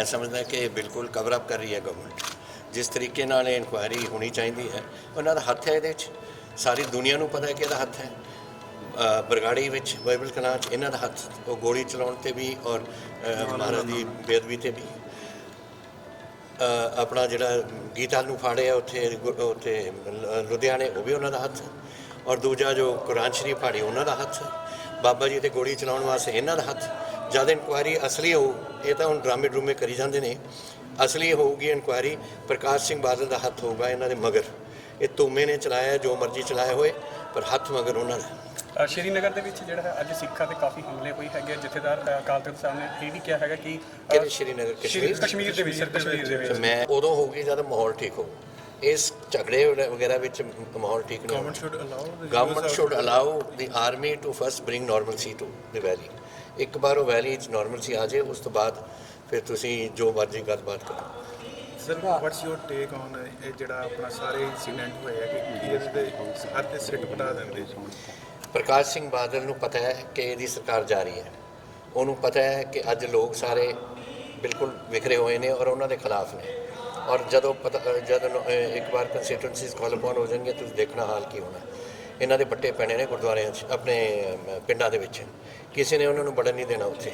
ਮੈਂ ਸਮਝਦਾ ਕਿ ਇਹ ਬਿਲਕੁਲ ਕਵਰ ਅਪ ਕਰ ਰਹੀ ਹੈ ਗਵਰਨਮੈਂਟ ਜਿਸ ਤਰੀਕੇ ਨਾਲ ਇਹ ਇਨਕੁਆਇਰੀ ਹੋਣੀ ਚਾਹੀਦੀ ਹੈ ਉਹਨਾਂ ਦਾ ਹੱਥ ਹੈ ਇਹਦੇ 'ਚ ਸਾਰੀ ਦੁਨੀਆ ਨੂੰ ਪਤਾ ਹੈ ਕਿ ਇਹਦਾ ਹੱਥ ਹੈ। ਬਰਗਾੜੀ ਵਿੱਚ ਬਾਈਬਲ ਕਲਾਂ 'ਚ ਇਹਨਾਂ ਦਾ ਹੱਥ ਉਹ ਗੋਲੀ ਚਲਾਉਣ ਤੇ ਵੀ ਔਰ ਮਹਾਰਾਜ ਦੀ ਬੇਅਦਬੀ ਤੇ ਵੀ। ਆਪਣਾ ਜਿਹੜਾ ਗੀਤਾ ਨੂੰ ਫਾੜਿਆ ਉੱਥੇ ਉੱਥੇ ਲੁਧਿਆਣੇ ਉਹ ਵੀ ਉਹਨਾਂ ਦਾ ਹੱਥ। ਔਰ ਦੂਜਾ ਜੋ ਕੁਰਾਨ ਸ਼ਰੀਫ ਫਾੜੀ ਉਹਨਾਂ ਦਾ ਹੱਥ। ਬਾਬਾ ਜੀ ਤੇ ਗੋਲੀ ਚਲਾਉਣ ਵਾਸਤੇ ਇਹਨਾਂ ਦਾ ਹੱਥ ਜਦ ਇਨਕੁਆਇਰੀ ਅਸਲੀ ਹੋਊ ਇਹ ਤਾਂ ਹੁਣ ਡਰਾਮੇ ਡਰੂਮੇ ਕਰੀ ਜਾਂਦੇ ਨੇ। ਅਸਲੀ ਹੋਊਗੀ ਇਨਕੁਆਇਰੀ ਪ੍ਰਕਾਸ਼ ਸਿੰਘ ਬਾਦਲ ਦਾ ਹੱਥ ਹੋਊਗਾ ਇਹਨਾਂ ਦੇ ਮਗਰ। ਇਹ ਧੂਮੇ ਨੇ ਚਲਾਇਆ ਜੋ ਮਰਜ਼ੀ ਚਲਾਇਆ ਹੋਏ ਪਰ ਹੱਥ ਮਗਰ ਉਹਨਾਂ ਦਾ। ਸ਼੍ਰੀਨਗਰ ਦੇ ਵਿੱਚ ਜਿਹੜਾ ਹੈ ਅੱਜ ਸਿੱਖਾਂ ਤੇ ਕਾਫੀ ਹਮਲੇ ਹੋਏ ਹੈਗੇ ਆ। ਜਥੇਦਾਰ ਅਕਾਲ ਤਖਤ ਸਾਹਿਬ ਨੇ ਇਹ ਵੀ ਕਿਹਾ ਹੈਗਾ ਕਿ ਸ਼੍ਰੀਨਗਰ? ਸ਼੍ਰੀ- ਕਸ਼ਮੀਰ ਕਸ਼ਮੀਰ ਦੇ ਵਿੱਚ ਸਰ ਕਸ਼ਮੀਰ ਦੇ ਵਿੱਚ। ਮੈਂ ਉਦੋਂ ਹੋਊਗੀ ਜਦ ਮਾਹੌਲ ਠੀਕ ਹੋਊ। ਇਸ ਝਗੜੇ ਵਗੈਰਾ ਵਿੱਚ ਮਾਹੌਲ ਠੀਕ ਨਹੀਂ government should allow the army to first bring normalcy to the valley ਇੱਕ ਵਾਰ ਉਹ ਵੈਲੀ 'ਚ ਨਾਰਮਲਸੀ ਆ ਜਾਏ ਉਸ ਤੋਂ ਬਾਅਦ ਫਿਰ ਤੁਸੀਂ ਜੋ ਮਰਜ਼ੀ ਗੱਲਬਾਤ ਕਰੋ। Sir what's your take on ਇਹ ਜਿਹੜਾ ਆਪਣਾ ਸਾਰੇ ਇਨਸੀਡੈਂਟ ਹੋਏ ਆ ਕਿ ਕੀ ਇਹਦੇ ਹੱਥ ਤੇ ਸਿੱਟ ਪਟਾ ਦਿੰਦੇ? ਪ੍ਰਕਾਸ਼ ਸਿੰਘ ਬਾਦਲ ਨੂੰ ਪਤਾ ਹੈ ਕਿ ਇਹਦੀ ਸਰਕਾਰ ਜਾ ਰਹੀ ਹੈ। ਉਹਨੂੰ ਪਤਾ ਹੈ ਕਿ ਅੱਜ ਲੋਕ ਸਾਰੇ ਬਿਲਕੁਲ ਵਿਖਰੇ ਹੋਏ ਨੇ ਔਰ ਉਹਨਾਂ ਦੇ ਖਿਲਾਫ ਨੇ। ਔਰ ਜਦੋਂ ਪਤਾ ਜਦ ਇੱਕ ਵਾਰ ਕੰਸਟੀਟੂਐਂਸੀਜ਼ ਕਾਲ ਅਪਨ ਹੋ ਜਾਣਗੇ ਤੁਸੀਂ ਦੇਖਣਾ ਹਾਲ ਕੀ ਹੋਣਾ। ਇਹਨਾਂ ਦੇ ਬੱਟੇ ਪੈਣੇ ਨੇ ਗੁਰਦੁਆਰਿਆਂ 'ਚ, ਆਪਣੇ ਪਿੰਡਾਂ ਦੇ ਵਿੱਚ। ਕਿਸੇ ਨੇ ਉਹਨਾਂ ਨੂੰ ਵੜਨ ਨਹੀਂ ਦੇਣਾ ਉੱਥੇ।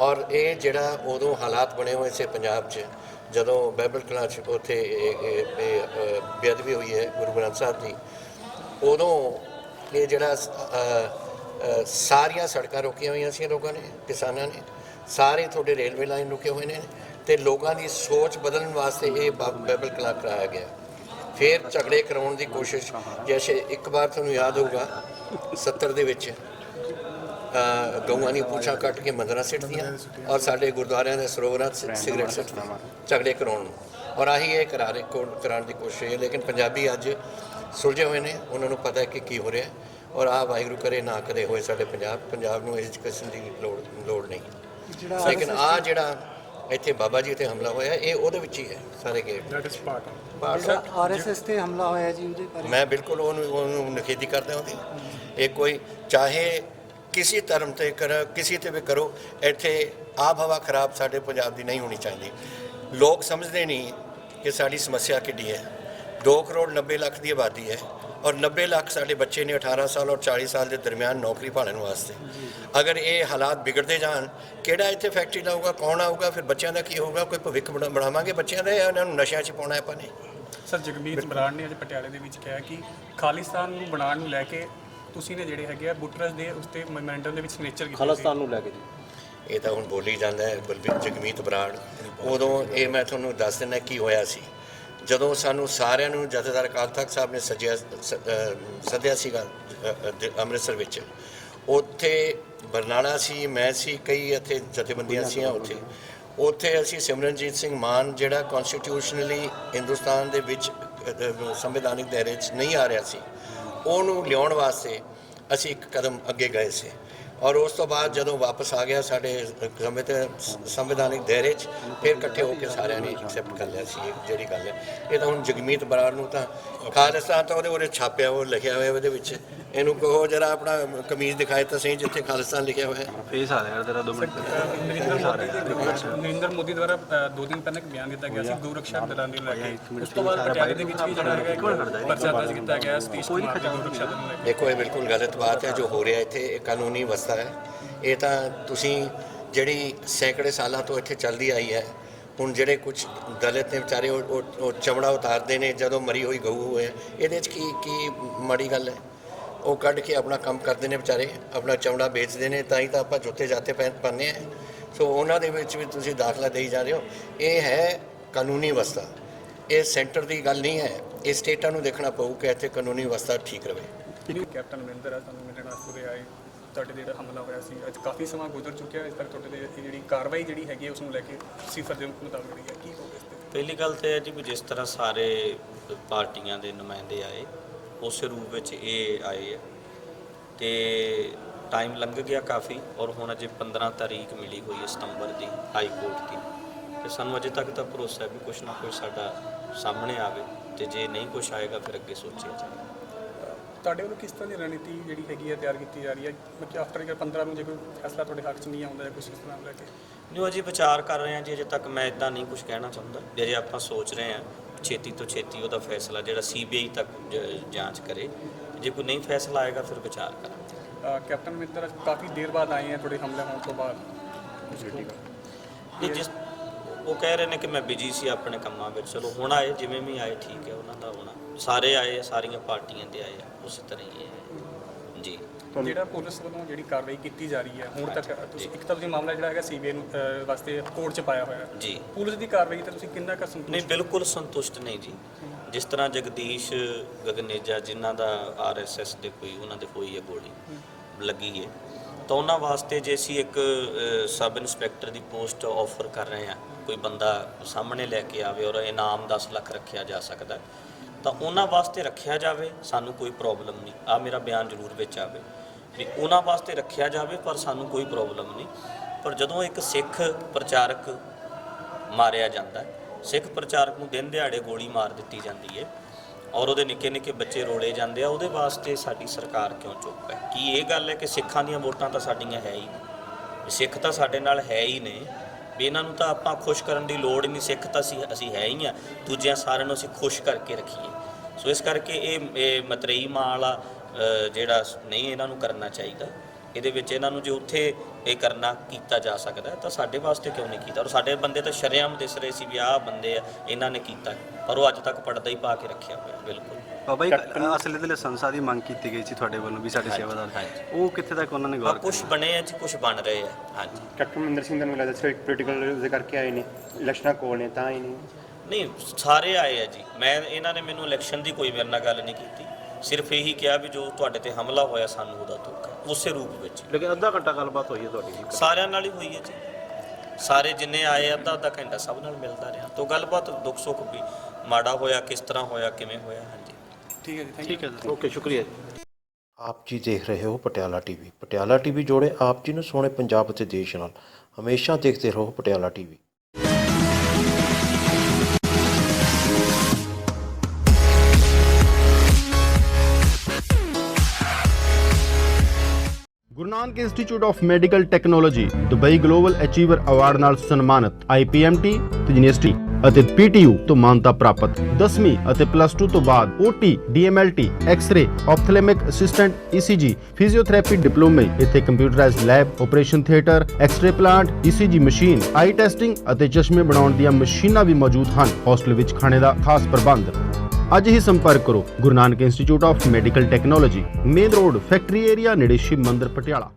ਔਰ ਇਹ ਜਿਹੜਾ ਉਦੋਂ ਹਾਲਾਤ ਬਣੇ ਹੋਏ ਸੀ ਪੰਜਾਬ 'ਚ, ਜਦੋਂ ਬਾਈਬਲ ਕਲਾਂ 'ਚ ਉੱਥੇ ਬੇਅਦਬੀ ਹੋਈ ਹੈ ਗੁਰੂ ਗ੍ਰੰਥ ਸਾਹਿਬ ਦੀ, ਉਦੋਂ ਇਹ ਜਿਹੜਾ ਸਾਰੀਆਂ ਸੜਕਾਂ ਰੋਕੀਆਂ ਹੋਈਆਂ ਸੀ ਲੋਕਾਂ ਨੇ, ਕਿਸਾਨਾਂ ਨੇ। ਸਾਰੇ ਤੁਹਾਡੇ ਰੇਲਵੇ ਲਾਈਨ ਰੁਕੇ ਹੋਏ ਨੇ ਤੇ ਲੋਕਾਂ ਦੀ ਸੋਚ ਬਦਲਣ ਵਾਸਤੇ ਇਹ ਬਾ- ਬਾਈਬਲ ਕਲਾ ਕਰਾਇਆ ਗਿਆ। ਫਿਰ ਝਗੜੇ ਕਰਾਉਣ ਦੀ ਕੋਸ਼ਿਸ਼ ਜੈਸੇ ਇੱਕ ਵਾਰ ਤੁਹਾਨੂੰ ਯਾਦ ਹੋਊਗਾ 70 ਦੇ ਵਿੱਚ ਗਊਆਂ ਦੀ ਪੂਛਾਂ ਕੱਟ ਕੇ ਮੰਦਰਾਂ ਸਿੱਟਦੀਆਂ ਔਰ ਸਾਡੇ ਗੁਰਦੁਆਰਿਆਂ ਦੇ ਸਰੋਵਰਾਂ 'ਚ ਸਿਗਰਟ ਸਿੱਟਦੀਆਂ ਝਗੜੇ ਕਰਾਉਣ ਨੂੰ। ਔਰ ਆਹੀ ਇਹ ਕਰਾਰੇ ਕਰਾਉਣ ਦੀ ਕੋਸ਼ਿਸ਼ ਹੈ ਲੇਕਿਨ ਪੰਜਾਬੀ ਅੱਜ ਸੁਲਝੇ ਹੋਏ ਨੇ ਉਹਨਾਂ ਨੂੰ ਪਤਾ ਹੈ ਕਿ ਕੀ ਹੋ ਰਿਹਾ ਔਰ ਆ ਵਾਹਿਗੁਰੂ ਕਰੇ ਨਾ ਕਦੇ ਹੋਏ ਸਾਡੇ ਪੰਜਾਬ ਪੰਜਾਬ ਨੂੰ ਇਸ ਕਿਸਮ ਦੀ ਲੋੜ ਲੋੜ ਨਹੀਂ। ਲੇਕਿਨ ਆ ਜਿਹੜਾ ਇੱਥੇ ਬਾਬਾ ਜੀ ਤੇ ਹਮਲਾ ਹੋਇਆ ਇਹ ਉਹਦੇ ਵਿੱਚ ਹੀ ਹੈ ਸਾਰੇ gate. That is part part RSS ਤੇ ਹਮਲਾ ਹੋਇਆ ਜੀ ਉਹਦੇ ਬਾਰੇ। ਮੈਂ ਬਿਲਕੁਲ ਉਹਨੂੰ ਉਹਨੂੰ ਨਖੇਦੀ ਕਰਦਾ ਉਹਦੀ। ਇਹ ਕੋਈ ਚਾਹੇ ਕਿਸੇ ਧਰਮ ਤੇ ਕਰ ਕਿਸੇ ਤੇ ਵੀ ਕਰੋ ਇੱਥੇ ਆਬ ਹਵਾ ਖਰਾਬ ਸਾਡੇ ਪੰਜਾਬ ਦੀ ਨਹੀਂ ਹੋਣੀ ਚਾਹੀਦੀ। ਲੋਕ ਸਮਝਦੇ ਨਹੀਂ ਕਿ ਸਾਡੀ ਸਮੱਸਿਆ ਕਿੱਡੀ ਹੈ। 2 ਕਰੋੜ 90 ਲੱਖ ਦੀ ਆਬਾਦੀ ਹੈ ਔਰ 90 ਲੱਖ ਸਾਡੇ ਬੱਚੇ ਨੇ 18 ਸਾਲ ਔਰ 40 ਸਾਲ ਦੇ ਦਰਮਿਆਨ ਨੌਕਰੀ ਭਾਲਣ ਵਾਸਤੇ। ਅਗਰ ਇਹ ਹਾਲਾਤ ਵਿਗੜਦੇ ਜਾਣ ਕਿਹੜਾ ਇੱਥੇ ਫੈਕਟਰੀ ਲਾਊਗਾ ਕੌਣ ਆਊਗਾ ਫਿਰ ਬੱਚਿਆਂ ਦਾ ਕੀ ਹੋਊਗਾ ਕੋਈ ਭਵਿੱਖ ਬਣਾ- ਬਣਾਵਾਂਗੇ ਬੱਚਿਆਂ ਦਾ ਜਾਂ ਉਹਨਾਂ ਨੂੰ ਨਸ਼ਿਆਂ 'ਚ ਪਾਉਣਾ ਆਪਾਂ ਨੇ? ਸਰ ਜਗਮੀਤ ਬਰਾੜ ਨੇ ਅੱਜ ਪਟਿਆਲੇ ਦੇ ਵਿੱਚ ਕਿਹਾ ਕਿ ਖਾਲਿਸਤਾਨ ਨੂੰ ਬਣਾਉਣ ਨੂੰ ਲੈ ਕੇ ਤੁਸੀਂ ਨੇ ਜਿਹੜੇ ਹੈਗੇ ਆ ਬੁੱਟਰਸ ਦੇ ਉਸਤੇ ਮੈਮੋਰੈਂਡਮ ਦੇ ਵਿੱਚ ਸਿਗਨੇਚਰ ਕੀਤੇ ਖਾਲਿਸਤਾਨ ਨੂੰ ਲੈ ਕੇ ਜੀ। ਇਹ ਤਾਂ ਹੁਣ ਬੋਲੀ ਜਾਂਦਾ ਹੈ ਬਲਬੀਰ ਜਗਮੀਤ ਬਰਾੜ। ਉਦੋਂ ਇਹ ਮੈਂ ਤੁਹਾਨੂੰ ਦੱਸ ਦਿੰਦਾ ਕੀ ਹੋਇਆ ਸੀ। ਜਦੋਂ ਸਾਨੂੰ ਸਾਰਿਆਂ ਨੂੰ ਜਥੇਦਾਰ ਅਕਾਲ ਤਖਤ ਸਾਹਿਬ ਨੇ ਸੱਜਿਆ ਸ- ਸੱਦਿਆ ਸੀਗਾ ਅੰਮ੍ਰਿਤਸਰ ਵਿੱਚ ਉੱਥੇ ਬਰਨਾਲਾ ਸੀ ਮੈਂ ਸੀ ਕਈ ਇੱਥੇ ਜਥੇਬੰਦੀਆਂ ਸੀਆਂ ਉੱਥੇ। ਉੱਥੇ ਅਸੀਂ ਸਿਮਰਨਜੀਤ ਸਿੰਘ ਮਾਨ, ਜਿਹੜਾ ਕਨਸਟੀਟਿਊਸ਼ਨਲੀ ਹਿੰਦੁਸਤਾਨ ਦੇ ਵਿੱਚ ਸੰਵਿਧਾਨਿਕ ਦਾਇਰੇ 'ਚ ਨਹੀਂ ਆ ਰਿਹਾ ਸੀ, ਉਹਨੂੰ ਲਿਆਉਣ ਵਾਸਤੇ ਅਸੀਂ ਇੱਕ ਕਦਮ ਅੱਗੇ ਗਏ ਸੀ। ਔਰ ਉਸ ਤੋਂ ਬਾਅਦ ਜਦੋਂ ਵਾਪਸ ਆ ਗਿਆ ਸਾਡੇ ਸਮੇਂ ਤੇ ਸੰਵਿਧਾਨਿਕ ਦਾਇਰੇ 'ਚ ਫਿਰ ਇਕੱਠੇ ਹੋ ਕੇ ਸਾਰਿਆਂ ਨੇ ਐਕਸੈਪਟ ਕਰ ਲਿਆ ਸੀ ਇਹ ਜਿਹੜੀ ਗੱਲ ਹੈ। ਇਹ ਤਾਂ ਹੁਣ ਜਗਮੀਤ ਬਰਾੜ ਨੂੰ ਤਾਂ ਖਾਲਿਸਤਾਨ ਤਾਂ ਉਹਦੇ ਉਹਦੇ ਛਾਪਿਆ ਉਹ ਲਿਖਿਆ ਹੋਇਆ ਉਹਦੇ ਵਿੱਚ। ਇਹਨੂੰ ਕਹੋ ਜਰਾ ਆਪਣਾ ਕਮੀਜ਼ ਦਿਖਾਏ ਤਾਂ ਸਹੀ ਜਿੱਥੇ ਖਾਲਿਸਤਾਨ ਲਿਖਿਆ ਹੋਇਆ। ਹੈ ਫੇਸ ਆ ਰਿਹਾ ਤੇਰਾ 2 ਮਿੰਟ। ਨਰਿੰਦਰ ਮੋਦੀ ਦੁਆਰਾ ਦੋ ਦਿਨ ਪਹਿਲਾਂ ਇੱਕ ਬਿਆਨ ਦਿੱਤਾ ਗਿਆ ਸੀ ਗਊ ਰਕਸ਼ਾ ਦਲਾਂ ਦੇ ਲੈ ਕੇ। ਉਸ ਤੋਂ ਬਾਅਦ ਪਟਿਆਲੇ ਦੇ ਵਿੱਚ ਵੀ ਜਿਹੜਾ ਹੈਗਾ ਇੱਕ ਪਰਚਾ ਦਰਜ ਕੀਤਾ ਗਿਆ ਸਤੀਸ਼ ਕੁਮਾਰ ਦੇ ਦਲ ਕੇ। ਦੇਖੋ ਇਹ ਬਿਲਕੁਲ ਗਲਤ ਬਾਤ ਹੈ ਜੋ ਹੋ ਰਿਹਾ ਇੱਥੇ ਇਹ ਕਾਨੂੰਨੀ ਅਵਸਥਾ ਹੈ। ਇਹ ਤਾਂ ਤੁਸੀਂ ਜਿਹੜੀ ਸੈਂਕੜੇ ਸਾਲਾਂ ਤੋਂ ਇੱਥੇ ਚੱਲਦੀ ਆਈ ਹੈ। ਹੁਣ ਜਿਹੜੇ ਕੁਝ ਦਲਿਤ ਨੇ ਵਿਚਾਰੇ ਉਹ ਚਮੜਾ ਉਤਾਰਦੇ ਨੇ, ਜਦੋਂ ਮਰੀ ਹੋਈ ਗਊ ਹੋਏ। ਇਹਦੇ 'ਚ ਕੀ ਕੀ ਮਾੜੀ ਗੱਲ ਹੈ? ਉਹ ਕੱਢ ਕੇ ਆਪਣਾ ਕੰਮ ਕਰਦੇ ਨੇ ਵਿਚਾਰੇ, ਆਪਣਾ ਚਮੜਾ ਵੇਚਦੇ ਨੇ, ਤਾਂ ਹੀ ਤਾਂ ਆਪਾਂ ਜੁੱਤੇ ਜਾਤੇ ਪਹਿਨ ਪਾਉਂਦੇ ਆ ਸੋ ਉਹਨਾਂ ਦੇ ਵਿੱਚ ਵੀ ਤੁਸੀਂ ਦਾਖਲਾ ਦੇਈ ਜਾ ਰਹੇ ਹੋ। ਇਹ ਹੈ ਕਾਨੂੰਨੀ ਅਵਸਥਾ। ਇਹ ਸੈਂਟਰ ਦੀ ਗੱਲ ਨਹੀਂ ਹੈ। ਇਹ ਸਟੇਟਾਂ ਨੂੰ ਦੇਖਣਾ ਪਊ ਕਿ ਇੱਥੇ ਕਾਨੂੰਨੀ ਅਵਸਥਾ ਠੀਕ ਰਵੇ ਕੈਪਟਨ ਅਮਰਿੰਦਰ ਆ, ਤੁਹਾਨੂੰ ਮਿਲਣ ਵਾਸਤੇ ਆਏ। ਤੁਹਾਡੇ ਤੇ ਜਿਹੜਾ ਹਮਲਾ ਹੋਇਆ ਸੀ, ਅੱਜ ਕਾਫੀ ਸਮਾਂ ਗੁਜ਼ਰ ਚੁੱਕਿਆ ਇਸ ਤੱਕ ਤੁਹਾਡੇ ਤੇ ਜਿਹੜੀ ਕਾਰਵਾਈ ਜਿਹੜੀ ਹੈਗੀ ਹੈ, ਉਸ ਨੂੰ ਲੈ ਕੇ ਸਿਫਰ ਦੇ ਮੁਤਾਬਕ ਰਹੀ ਹੈ, ਕੀ ਹੋਵੇ ਇਸ ਤੇ? ਪਹਿਲੀ ਗੱਲ ਤਾਂ ਇਹ ਹੈ ਜੀ ਵੀ ਜਿਸ ਤਰ੍ਹਾਂ ਸਾਰੇ ਪਾਰਟੀਆਂ ਦੇ ਨੁਮਾਇੰਦੇ ਆਏ, ਉਸੇ ਰੂਪ ਵਿੱਚ ਇਹ ਆਏ ਆ। ਤੇ ਟਾਈਮ ਲੰਘ ਗਿਆ ਕਾਫੀ ਔਰ ਹੁਣ ਅਜੇ 15 ਤਾਰੀਖ ਮਿਲੀ ਹੋਈ ਹੈ ਸਤੰਬਰ ਦੀ ਹਾਈ ਕੋਰਟ ਦੀ। ਤੇ ਸਾਨੂੰ ਅਜੇ ਤੱਕ ਤਾਂ ਭਰੋਸਾ ਹੈ ਵੀ ਕੁਝ ਨਾ ਕੁਝ ਸਾਡਾ ਸਾਹਮਣੇ ਆਵੇ ਤੇ ਜੇ ਨਹੀਂ ਕੁਝ ਆਏਗਾ, ਫਿਰ ਅੱਗੇ ਸੋਚਿਆ ਜਾਏਗਾ। ਤੁਹਾਡੇ ਵੱਲੋਂ ਕਿਸ ਤਰ੍ਹਾਂ ਦੀ ਰਣਨੀਤੀ ਜਿਹੜੀ ਹੈਗੀ ਹੈ ਤਿਆਰ ਕੀਤੀ ਜਾ ਰਹੀ ਹੈ? ਮਤਲਬ ਆਫਟਰ 15 ਨੂੰ ਜੇ ਕੋਈ ਫੈਸਲਾ ਤੁਹਾਡੇ ਹੱਥ 'ਚ ਨਹੀਂ ਆਉਂਦਾ ਜਾਂ ਕੁਝ ਇਸ ਤਰ੍ਹਾਂ ਲੈ ਕੇ? ਨਹੀਂ ਅਜੇ ਵਿਚਾਰ ਕਰ ਰਹੇ ਹਾਂ ਜੀ ਅਜੇ ਤੱਕ ਮੈਂ ਇਦਾਂ ਨਹੀਂ ਕੁਝ ਕਹਿਣਾ ਚਾਹੁੰਦਾ। ਅਜੇ ਆਪਾਂ ਸੋਚ ਰਹੇ ਹਾਂ ਛੇਤੀ ਤੋਂ ਛੇਤੀ ਉਹਦਾ ਫੈਸਲਾ ਜਿਹੜਾ ਸੀਬੀਆਈ ਤੱਕ ਜ- ਜਾਂਚ ਕਰੇ। ਜੇ ਕੋਈ ਨਹੀਂ ਫੈਸਲਾ ਆਏਗਾ ਫਿਰ ਵਿਚਾਰ ਕਰਾਂਗੇ। ਕੈਪਟਨ ਮਿੰਦਰ ਕਾਫੀ ਦੇਰ ਬਾਅਦ ਆਏ ਹੈ ਤੁਹਾਡੇ ਹਮਲੇ ਹੋਣ ਤੋਂ ਬਾਅਦ। ਨਹੀਂ ਜਿਸ ਉਹ ਕਹਿ ਰਹੇ ਨੇ ਕਿ ਮੈਂ ਬਿਜ਼ੀ ਸੀ ਆਪਣੇ ਕੰਮਾਂ ਵਿੱਚ। ਚਲੋ ਹੁਣ ਆਏ ਜਿਵੇਂ ਵੀ ਆਏ ਠੀਕ ਹੈ ਉਹਨਾਂ ਦਾ ਹੋਣਾ। ਸਾਰੇ ਆਏ ਆ ਸਾਰੀਆਂ ਪਾਰਟੀਆਂ ਦੇ ਆਏ ਆ ਉਸੇ ਤਰ੍ਹਾਂ ਹੀ ਹੈ। ਜੀ। ਜਿਹੜਾ ਪੁਲਿਸ ਵੱਲੋਂ ਜਿਹੜੀ ਕਾਰਵਾਈ ਕੀਤੀ ਜਾ ਰਹੀ ਹੈ ਹੁਣ ਤੱਕ ਤੁਸੀਂ ਇੱਕ ਤਾਂ ਤੁਸੀਂ ਮਾਮਲਾ ਜਿਹੜਾ ਹੈਗਾ ਸੀਬੀਆਈ ਵਾਸਤੇ ਕੋਰਟ 'ਚ ਪਾਇਆ ਹੋਇਆ। ਹੈ ਜੀ। ਪੁਲਿਸ ਦੀ ਕਾਰਵਾਈ ਤੇ ਤੁਸੀਂ ਕਿੰਨਾ ਕੁ ਸੰਤੁਸ਼ਟ ਨਹੀਂ ਬਿਲਕੁਲ ਸੰਤੁਸ਼ਟ ਨਹੀਂ ਜੀ। ਜਿਸ ਤਰ੍ਹਾਂ ਜਗਦੀਸ਼ ਗਗਨੇਜਾ ਜਿਨ੍ਹਾਂ ਦਾ ਆਰਐਸਐਸ ਦੇ ਕੋਈ ਉਹਨਾਂ ਦੇ ਹੋਈ ਹੈ ਗੋਲੀ ਲੱਗੀ ਹੈ ਤਾਂ ਉਹਨਾਂ ਵਾਸਤੇ ਜੇ ਅਸੀਂ ਇੱਕ ਸਬ ਇੰਸਪੈਕਟਰ ਦੀ ਪੋਸਟ ਆਫਰ ਕਰ ਰਹੇ ਹਾਂ, ਕੋਈ ਬੰਦਾ ਸਾਹਮਣੇ ਲੈ ਕੇ ਆਵੇ ਔਰ ਇਨਾਮ 10 ਲੱਖ ਰੱਖਿਆ ਜਾ ਸਕਦਾ, ਤਾਂ ਉਹਨਾਂ ਵਾਸਤੇ ਰੱਖਿਆ ਜਾਵੇ, ਸਾਨੂੰ ਕੋਈ ਪ੍ਰੋਬਲਮ ਨਹੀਂ। ਆ ਮੇਰਾ ਬਿਆਨ ਜ਼ਰੂਰ ਵਿੱਚ ਆਵੇ ਵੀ ਉਹਨਾਂ ਵਾਸਤੇ ਰੱਖਿਆ ਜਾਵੇ, ਪਰ ਸਾਨੂੰ ਕੋਈ ਪ੍ਰੋਬਲਮ ਨਹੀਂ। ਪਰ ਜਦੋਂ ਇੱਕ ਸਿੱਖ ਪ੍ਰਚਾਰਕ ਮਾਰਿਆ ਜਾਂਦਾ ਸਿੱਖ ਪ੍ਰਚਾਰਕ ਨੂੰ ਦਿਨ ਦਿਹਾੜੇ ਗੋਲੀ ਮਾਰ ਦਿੱਤੀ ਜਾਂਦੀ ਹੈ ਔਰ ਉਹਦੇ ਨਿੱਕੇ ਨਿੱਕੇ ਬੱਚੇ ਰੋਲੇ ਜਾਂਦੇ ਆ, ਉਹਦੇ ਵਾਸਤੇ ਸਾਡੀ ਸਰਕਾਰ ਕਿਉਂ ਚੁੱਪ ਹੈ? ਕੀ ਇਹ ਗੱਲ ਹੈ ਕਿ ਸਿੱਖਾਂ ਦੀਆਂ ਵੋਟਾਂ ਤਾਂ ਸਾਡੀਆਂ ਹੈ ਹੀ ਨਹੀਂ? ਸਿੱਖ ਤਾਂ ਸਾਡੇ ਨਾਲ ਹੈ ਹੀ ਨੇ। ਵੀ ਇਹਨਾਂ ਨੂੰ ਤਾਂ ਆਪਾਂ ਖੁਸ਼ ਕਰਨ ਦੀ ਲੋੜ ਹੀ ਨਹੀਂ, ਸਿੱਖ ਤਾਂ ਅਸੀਂ ਅਸੀਂ ਹੈ ਹੀ ਆ। ਦੂਜਿਆਂ ਸਾਰਿਆਂ ਨੂੰ ਅਸੀਂ ਖੁਸ਼ ਕਰਕੇ ਰੱਖੀਏ। ਸੋ ਇਸ ਕਰਕੇ ਇਹ ਮਤਰੇਈ ਮਾਂ ਵਾਲਾ ਜਿਹੜਾ ਨਹੀਂ ਇਹਨਾਂ ਨੂੰ ਕਰਨਾ ਚਾਹੀਦਾ। ਇਹਦੇ ਵਿੱਚ ਇਹਨਾਂ ਨੂੰ ਜੇ ਉੱਥੇ ਇਹ ਕਰਨਾ ਕੀਤਾ ਜਾ ਸਕਦਾ ਤਾਂ ਸਾਡੇ ਵਾਸਤੇ ਕਿਉਂ ਨਹੀਂ ਕੀਤਾ? ਔਰ ਸਾਡੇ ਬੰਦੇ ਤਾਂ ਸ਼ਰੇਆਮ ਦਿਸ ਰਹੇ ਸੀ ਵੀ ਆਹ ਬੰਦੇ ਆ ਇਹਨਾਂ ਨੇ ਕੀਤਾ। ਪਰ ਉਹ ਅੱਜ ਤੱਕ ਪਰਦਾ ਹੀ ਪਾ ਕੇ ਰੱਖਿਆ ਹੋਇਆ ਬਿਲਕੁਲ। ਬਾਬਾ ਜੀ ਅਸਲੇ ਦੇ ਸੰਸਾ ਦੀ ਮੰਗ ਕੀਤੀ ਗਈ ਸੀ ਤੁਹਾਡੇ ਵੱਲੋਂ ਵੀ ਸਾਡੇ ਸੇਵਾਦਾਰ। ਉਹ ਕਿੱਥੇ ਤੱਕ ਉਹਨਾਂ ਨੇ ਆ ਗੌਰ ਕੁਝ ਬਣੇ ਆ ਜੀ ਕੁਝ ਬਣ ਰਹੇ ਆ ਹਾਂਜੀ। ਕੈਪਟਨ ਮਨਿੰਦਰ ਸਿੰਘ ਦਾ ਮੈਨੂੰ ਲੱਗਦਾ ਸਿਰਫ ਇੱਕ ਪੋਲੀਟੀਕਲ ਦੇ ਕਰਕੇ ਆਏ ਨੇ ਇਲੈਕਸ਼ਨਾਂ ਕੋਲ ਨੇ ਤਾਂ ਹੀ ਨਹੀਂ ਨਹੀਂ ਸਾਰੇ ਆਏ ਆ ਜੀ। ਮੈਂ ਇਹਨਾਂ ਨੇ ਮੈਨੂੰ ਇਲੈਕਸ਼ਨ ਦੀ ਕੋਈ ਮੇਰੇ ਨਾਲ ਗੱਲ ਨਹੀਂ ਕੀਤੀ। ਸਿਰਫ ਇਹੀ ਕਿਹਾ ਵੀ ਜੋ ਤੁਹਾਡੇ ਤੇ ਹਮਲਾ ਹੋਇਆ ਸਾਨੂੰ ਉਹਦਾ ਹੈ ਉਸੇ ਰੂਪ ਵਿੱਚ। ਲੇਕਿਨ ਅੱਧਾ ਘੰਟਾ ਗੱਲਬਾਤ ਹੋਈ ਹੈ ਤੁਹਾਡੀ ਸਾਰਿਆਂ ਨਾਲ ਹੀ ਹੋਈ ਹੈ ਜੀ। ਸਾਰੇ ਜਿੰਨੇ ਆਏ ਅੱਧਾ ਅੱਧਾ ਘੰਟਾ ਸਭ ਨਾਲ ਮਿਲਦਾ ਰਿਹਾ। ਤੋਂ ਗੱਲਬਾਤ ਦੁੱਖ ਸੁੱਖ ਵੀ ਮਾੜਾ ਹੋਇਆ ਕਿਸ ਤਰ੍ਹਾਂ ਹੋਇਆ ਕਿਵੇਂ ਹੋਇਆ ਹਾਂਜੀ। ਠੀਕ ਹੈ ਜੀ ਥੈਂਕ ਠੀਕ ਹੈ ਜੀ। ਓਕੇ ਸ਼ੁਕਰੀਆ ਆਪ ਜੀ ਦੇਖ ਰਹੇ ਹੋ ਪਟਿਆਲਾ ਟੀਵੀ। ਪਟਿਆਲਾ ਟੀਵੀ ਜੋੜੇ ਆਪ ਜੀ ਨੂੰ ਸੋਹਣੇ ਪੰਜਾਬ ਅਤੇ ਦੇਸ਼ ਨਾਲ। ਹਮੇਸ਼ਾ ਦੇਖਦੇ ਰਹੋ Patiala TV. Nanak institute of medical technology Dubai global achiever award ਨਾਲ ਸਨਮਾਨਿਤ IPMT ਯੂਨੀਵਰਸਿਟੀ ਅਤੇ PTU ਤੋਂ ਮਾਨਤਾ ਪ੍ਰਾਪਤ। 10ਵੀਂ ਅਤੇ ਪਲੱਸ 2 ਤੋਂ ਬਾਅਦ OT DMLT x-ray ophthalmic assistant ECG physiotherapy ਡਿਪਲੋਮੇ ਇੱਥੇ computerised lab operation theatre x-ray plant ECG machine eye testing ਅਤੇ ਚਸ਼ਮੇ ਬਣਾਉਣ ਦੀਆਂ ਮਸ਼ੀਨਾਂ ਵੀ ਮੌਜੂਦ ਹਨ। ਹੌਸਟਲ ਵਿੱਚ ਖਾਣੇ ਦਾ ਖਾਸ ਪ੍ਰਬੰਧ ਅੱਜ ਹੀ ਸੰਪਰਕ ਕਰੋ Guru Nanak institute of medical technology main road factory area ਨੇੜੇ ਸ਼ਿਵ ਮੰਦਿਰ ਪਟਿਆਲਾ।